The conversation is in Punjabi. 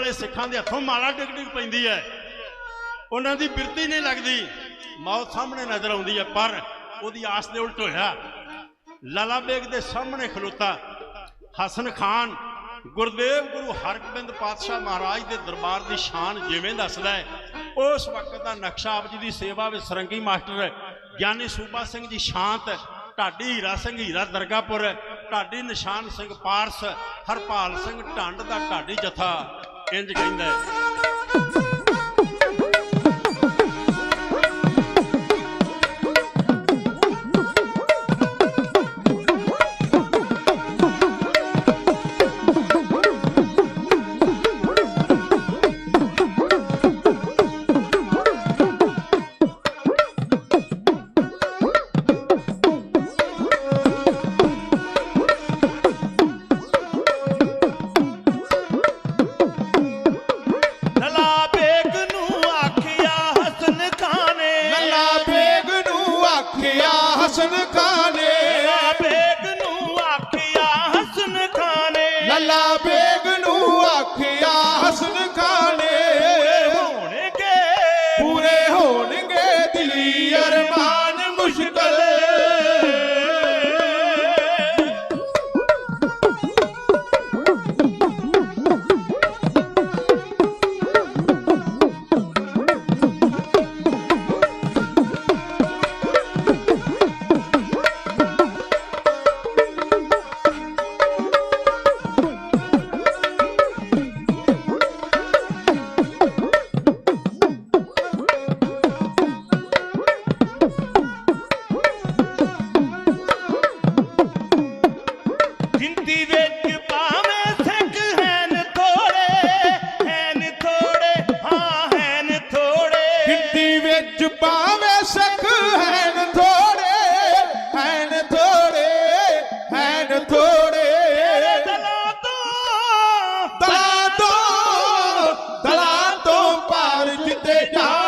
ਵਾਲੇ ਸਿੱਖਾਂ ਦੇ ਹੱਥੋਂ ਮਾਲਾ ਡਿੱਗ ਡਿੱਗ ਪੈਂਦੀ ਹੈ। ਉਹਨਾਂ ਦੀ ਬਿਰਤੀ ਨਹੀਂ ਲੱਗਦੀ। ਮੌਤ ਸਾਹਮਣੇ ਨਜ਼ਰ ਆਉਂਦੀ ਹੈ, ਪਰ ਉਹਦੀ ਆਸ ਦੇ ਉਲਟ ਹੋਇਆ। ਲਾਲਾ ਬੇਗ ਦੇ ਸਾਹਮਣੇ ਖਲੋਤਾ। ਹਸਨ ਖਾਨ, ਗੁਰਦੇਵ ਗੁਰੂ ਹਰਗੋਬਿੰਦ ਪਾਤਸ਼ਾਹ ਮਹਾਰਾਜ ਦੇ ਦਰਬਾਰ ਦੀ ਸ਼ਾਨ ਜਿਵੇਂ ਦੱਸਦਾ ਹੈ, ਉਸ ਵਕਤ ਦਾ ਨਕਸ਼ਾ ਆਪ ਜੀ ਦੀ ਸੇਵਾ ਵਿੱਚ ਸਰੰਗੀ ਮਾਸਟਰ ਗਿਆਨੀ ਸੂਬਾ ਸਿੰਘ ਜੀ ਸ਼ਾਂਤ ਢਾਡੀ ਹੀਰਾ ਸਿੰਘ ਹੀਰਾ ਦਰਗਾਪੁਰ ਢਾਡੀ ਨਿਸ਼ਾਨ ਸਿੰਘ ਪਾਰਸ, ਹਰਪਾਲ ਸਿੰਘ ਢੰਡ ਦਾ ਢਾਡੀ ਜਥਾ। எழுந்துக்க இந்த ਆਖਿਆ ਹਸਨ ਖਾਨੇ। ਬੇਗ ਨੂੰ ਆਖਿਆ ਹਸਨ ਖਾਨੇ। ਲੱਲਾ ਚ ਪਾਵੇ ਸਖ ਹੈਨ ਥੋੜੇ ਹੈਨ ਥੋੜੇ ਹੈਨ ਥੋੜੇ। ਦਲਾ ਤੋਂ ਦਲਾ ਤੋਂ ਦਲਾ ਤੋਂ ਪਾਰ ਜਿੱਤੇ ਜਾ